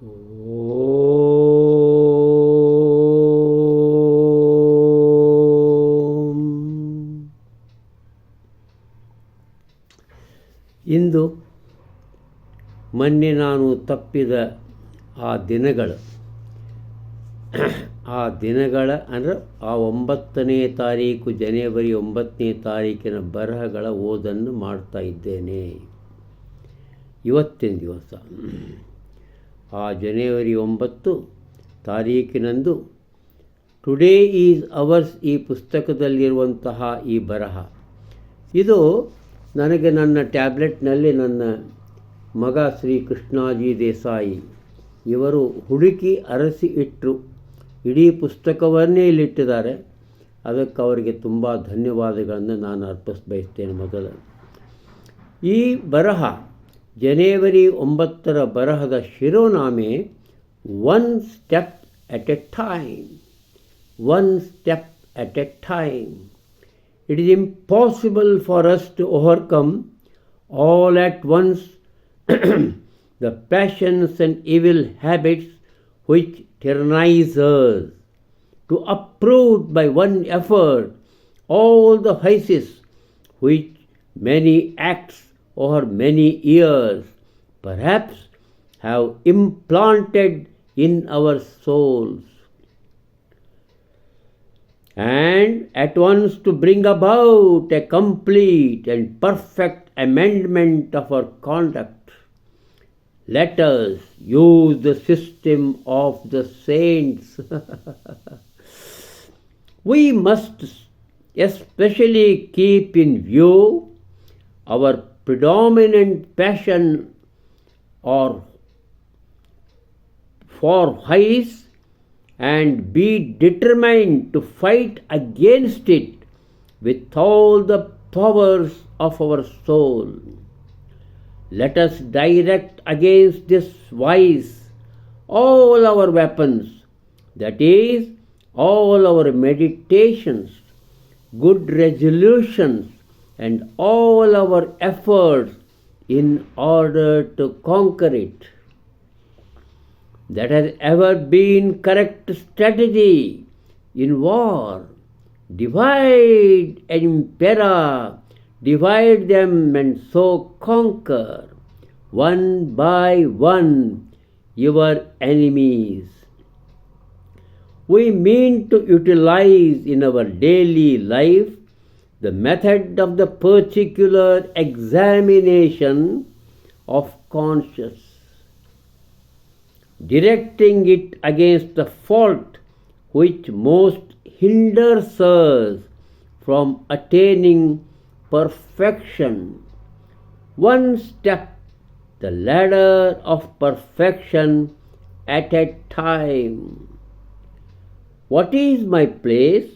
ಇಂದು ಮೊನ್ನೆ ನಾನು ತಪ್ಪಿದ ಆ ದಿನಗಳು. ಆ ದಿನಗಳ ಅಂದರೆ ಆ ಒಂಬತ್ತನೇ ತಾರೀಕು, ಜನವರಿ ಒಂಬತ್ತನೇ ತಾರೀಕಿನ ಬರಹಗಳ ಓದನ್ನು ಮಾಡ್ತಾ ಇದ್ದೇನೆ. ಇವತ್ತಿನ ದಿವಸ. ಆ ಜನವರಿ ಒಂಬತ್ತು ತಾರೀಕಿನಂದು ಟುಡೇ ಈಸ್ ಅವರ್ಸ್ ಈ ಪುಸ್ತಕದಲ್ಲಿರುವಂತಹ ಈ ಬರಹ. ಇದು ನನಗೆ ನನ್ನ ಟ್ಯಾಬ್ಲೆಟ್ನಲ್ಲಿ ನನ್ನ ಮಗ ಶ್ರೀ ಕೃಷ್ಣಾಜಿ ದೇಸಾಯಿ ಇವರು ಹುಡುಕಿ ಅರಸಿ ಇಟ್ಟರು ಇಡೀ ಪುಸ್ತಕವನ್ನೇ ಇಲ್ಲಿಟ್ಟಿದ್ದಾರೆ. ಅದಕ್ಕೆ ಅವರಿಗೆ ತುಂಬ ಧನ್ಯವಾದಗಳನ್ನು ನಾನು ಅರ್ಪಿಸ್ ಬಯಸ್ತೇನೆ ಮೊದಲು. ಈ ಬರಹ ಜನವರಿ ಒಂಬತ್ತರ ಬರಹದ ಶಿರೋನಾಮೆ one step at a time one step at a time it is impossible for us to overcome all at once the passions and evil habits which tyrannize us, to uproot by one effort all the vices which many acts over many years perhaps have implanted in our souls and at once to bring about a complete and perfect amendment of our conduct. Let us use the system of the saints. we must especially keep in view our predominant passion or for vice and be determined to fight against it with all the powers of our soul. Let us direct against this vice all our weapons, that is, all our meditations, good resolutions, and all our efforts in order to conquer it that has ever been correct strategy in war. Divide and impera, divide them and so conquer one by one your enemies. We mean to utilize in our daily life the method of the particular examination of conscience, directing it against the fault which most hinders us from attaining perfection. One step, the ladder of perfection at a time. What is my place?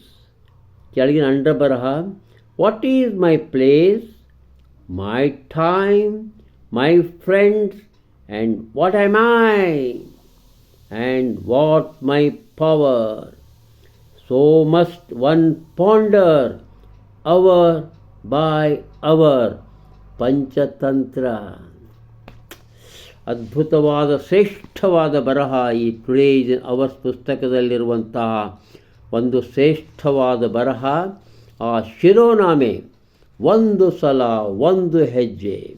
Chaligan Andrabaraha ಬರಹ what is my place my time my friends and what am I and what my power. So must one ponder hour by hour Panchatantra ಅದ್ಭುತವಾದ ಶ್ರೇಷ್ಠವಾದ ಬರಹ ಈ today's hours ಪುಸ್ತಕದಲ್ಲಿರುವಂತಹ ಒಂದು ಶ್ರೇಷ್ಠವಾದ ಬರಹ ಆ ಶಿರೋನಾಮೆ ಒಂದು ಸಲ, ಒಂದು ಹೆಜ್ಜೆ.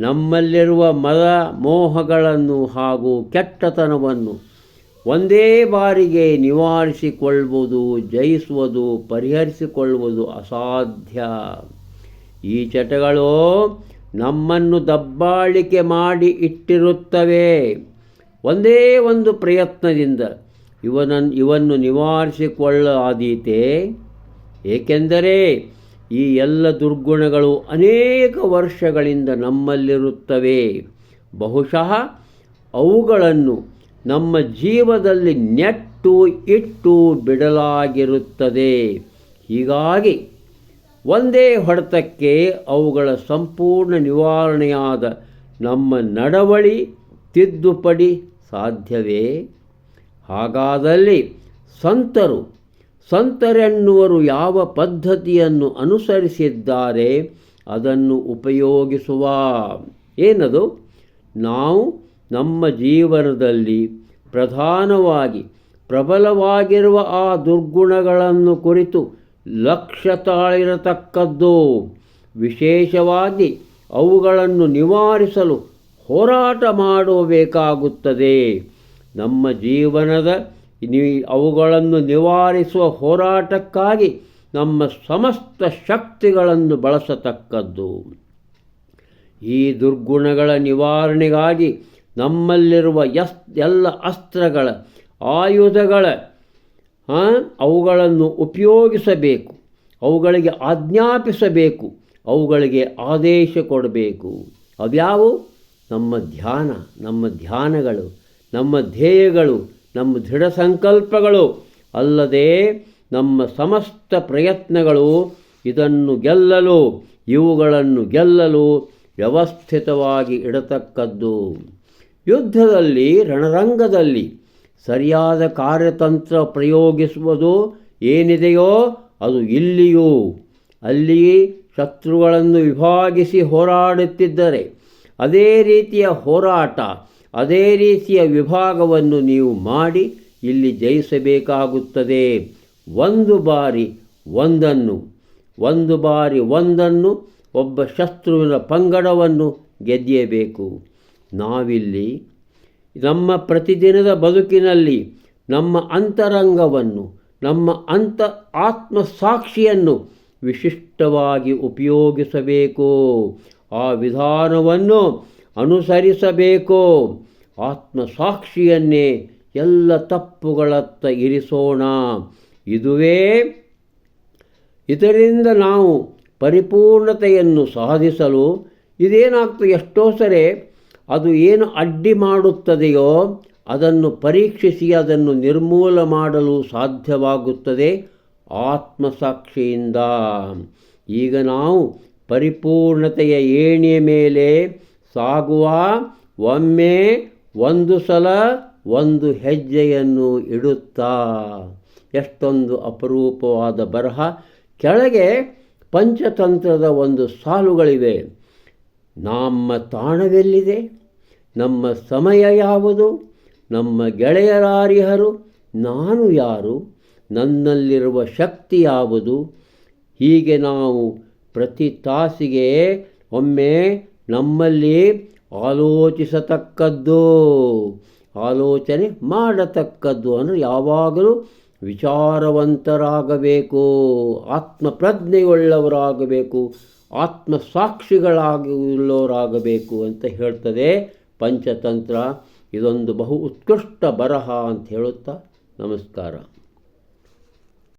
ನಮ್ಮಲ್ಲಿರುವ ಮದ ಮೋಹಗಳನ್ನು ಹಾಗೂ ಕೆಟ್ಟತನವನ್ನು ಒಂದೇ ಬಾರಿಗೆ ನಿವಾರಿಸಿಕೊಳ್ಳುವುದು, ಜಯಿಸುವುದು, ಪರಿಹರಿಸಿಕೊಳ್ಳುವುದು ಅಸಾಧ್ಯ. ಈ ಚಟಗಳು ನಮ್ಮನ್ನು ದಬ್ಬಾಳಿಕೆ ಮಾಡಿ ಇಟ್ಟಿರುತ್ತವೆ. ಒಂದೇ ಒಂದು ಪ್ರಯತ್ನದಿಂದ ಇವನನ್ನು ಇವನ್ನು ನಿವಾರಿಸಿಕೊಳ್ಳಾದೀತೆ. ಏಕೆಂದರೆ ಈ ಎಲ್ಲ ದುರ್ಗುಣಗಳು ಅನೇಕ ವರ್ಷಗಳಿಂದ ನಮ್ಮಲ್ಲಿರುತ್ತವೆ. ಬಹುಶಃ ಅವುಗಳನ್ನು ನಮ್ಮ ಜೀವದಲ್ಲಿ ನೆಟ್ಟು ಇಟ್ಟು ಬಿಡಲಾಗಿರುತ್ತದೆ. ಹೀಗಾಗಿ ಒಂದೇ ಹೊಡೆತಕ್ಕೆ ಅವುಗಳ ಸಂಪೂರ್ಣ ನಿವಾರಣೆಯಾದ ನಮ್ಮ ನಡವಳಿ ತಿದ್ದುಪಡಿ ಸಾಧ್ಯವೇ? ಹಾಗಾದಲ್ಲಿ ಸಂತರು ಸಂತರೆನ್ನುವರು ಯಾವ ಪದ್ಧತಿಯನ್ನು ಅನುಸರಿಸಿದ್ದಾರೆ ಅದನ್ನು ಉಪಯೋಗಿಸುವ. ಏನದು? ನಾವು ನಮ್ಮ ಜೀವನದಲ್ಲಿ ಪ್ರಧಾನವಾಗಿ ಪ್ರಬಲವಾಗಿರುವ ಆ ದುರ್ಗುಣಗಳನ್ನು ಕುರಿತು ಲಕ್ಷ್ಯ ತಾಳಿರತಕ್ಕದ್ದು. ವಿಶೇಷವಾಗಿ ಅವುಗಳನ್ನು ನಿವಾರಿಸಲು ಹೋರಾಟ ಮಾಡಬೇಕಾಗುತ್ತದೆ ನಮ್ಮ ಜೀವನದ ನಿ ಅವುಗಳನ್ನು ನಿವಾರಿಸುವ ಹೋರಾಟಕ್ಕಾಗಿ ನಮ್ಮ ಸಮಸ್ತ ಶಕ್ತಿಗಳನ್ನು ಬಳಸತಕ್ಕದ್ದು. ಈ ದುರ್ಗುಣಗಳ ನಿವಾರಣೆಗಾಗಿ ನಮ್ಮಲ್ಲಿರುವ ಎಸ್, ಎಲ್ಲ ಅಸ್ತ್ರಗಳ, ಆಯುಧಗಳ ಅವುಗಳನ್ನು ಉಪಯೋಗಿಸಬೇಕು. ಅವುಗಳಿಗೆ ಆಜ್ಞಾಪಿಸಬೇಕು. ಅವುಗಳಿಗೆ ಆದೇಶ ಕೊಡಬೇಕು. ಅವ್ಯಾವು ನಮ್ಮ ಧ್ಯಾನ, ನಮ್ಮ ಧ್ಯಾನಗಳು, ನಮ್ಮ ಧ್ಯೇಯಗಳು. ನಮ್ಮ ದೃಢ ಸಂಕಲ್ಪಗಳು ಅಲ್ಲದೆ ನಮ್ಮ ಸಮಸ್ತ ಪ್ರಯತ್ನಗಳು ಇದನ್ನು ಗೆಲ್ಲಲು, ಇವುಗಳನ್ನು ಗೆಲ್ಲಲು ವ್ಯವಸ್ಥಿತವಾಗಿ ಇಡತಕ್ಕದ್ದು. ಯುದ್ಧದಲ್ಲಿ, ರಣರಂಗದಲ್ಲಿ ಸರಿಯಾದ ಕಾರ್ಯತಂತ್ರ ಪ್ರಯೋಗಿಸುವುದು ಏನಿದೆಯೋ ಅದು ಇಲ್ಲಿಯೂ. ಅಲ್ಲಿ ಶತ್ರುಗಳನ್ನು ವಿಭಾಗಿಸಿ ಹೋರಾಡುತ್ತಿದ್ದರೆ, ಅದೇ ರೀತಿಯ ಹೋರಾಟ ಅದೇ ರೀತಿಯ ವಿಭಾಗವನ್ನು ನೀವು ಮಾಡಿ ಇಲ್ಲಿ ಜಯಿಸಬೇಕಾಗುತ್ತದೆ. ಒಂದು ಬಾರಿ ಒಂದನ್ನು, ಒಂದು ಬಾರಿ ಒಂದನ್ನು ಒಬ್ಬ ಶತ್ರುವಿನ ಪಂಗಡವನ್ನು ಗೆದ್ದಿಯಬೇಕು. ನಾವಿಲ್ಲಿ ನಮ್ಮ ಪ್ರತಿದಿನದ ಬದುಕಿನಲ್ಲಿ ನಮ್ಮ ಅಂತರಂಗವನ್ನು, ನಮ್ಮ ಅಂತ ಆತ್ಮ ಸಾಕ್ಷಿಯನ್ನು ವಿಶಿಷ್ಟವಾಗಿ ಉಪಯೋಗಿಸಬೇಕು. ಆ ವಿಧಾನವನ್ನು ಅನುಸರಿಸಬೇಕು. ಆತ್ಮಸಾಕ್ಷಿಯನ್ನೇ ಎಲ್ಲ ತಪ್ಪುಗಳತ್ತ ಇರಿಸೋಣ. ಇದುವೇ ಇದರಿಂದ ನಾವು ಪರಿಪೂರ್ಣತೆಯನ್ನು ಸಾಧಿಸಲು ಇದೇನಾಗ್ತದೆ ಎಷ್ಟೋ ಸರಿ ಅದು ಏನು ಅಡ್ಡಿ ಮಾಡುತ್ತದೆಯೋ ಅದನ್ನು ಪರೀಕ್ಷಿಸಿ ಅದನ್ನು ನಿರ್ಮೂಲ ಮಾಡಲು ಸಾಧ್ಯವಾಗುತ್ತದೆ ಆತ್ಮಸಾಕ್ಷಿಯಿಂದ. ಈಗ ನಾವು ಪರಿಪೂರ್ಣತೆಯ ಏಣಿಯ ಮೇಲೆ ಸಾಗುವ, ಒಮ್ಮೆ ಒಂದು ಸಲ ಒಂದು ಹೆಜ್ಜೆಯನ್ನು ಇಡುತ್ತಾ? ಎಷ್ಟೊಂದು ಅಪರೂಪವಾದ ಬರಹ. ಕೆಳಗೆ ಪಂಚತಂತ್ರದ ಒಂದು ಸಾಲುಗಳಿವೆ. ನಮ್ಮ ತಾಣವೆಲ್ಲಿದೆ? ನಮ್ಮ ಸಮಯ ಯಾವುದು? ನಮ್ಮ ಗೆಳೆಯರಾರಿಹರು? ನಾನು ಯಾರು? ನನ್ನಲ್ಲಿರುವ ಶಕ್ತಿ ಯಾವುದು? ಹೀಗೆ ನಾವು ಪ್ರತಿ ತಾಸಿಗೆ ಒಮ್ಮೆ ನಮ್ಮಲ್ಲಿ ಆಲೋಚಿಸತಕ್ಕದ್ದು. ಆಲೋಚನೆ ಮಾಡತಕ್ಕದ್ದು. ಅಂದರೆ ಯಾವಾಗಲೂ ವಿಚಾರವಂತರಾಗಬೇಕು, ಆತ್ಮಪ್ರಜ್ಞೆಯುಳ್ಳವರಾಗಬೇಕು ಆತ್ಮಸಾಕ್ಷಿಗಳಾಗುಳ್ಳವರಾಗಬೇಕು ಅಂತ ಹೇಳ್ತದೆ ಪಂಚತಂತ್ರ. ಇದೊಂದು ಬಹು ಉತ್ಕೃಷ್ಟ ಬರಹ ಅಂತ ಹೇಳುತ್ತಾ ನಮಸ್ಕಾರ.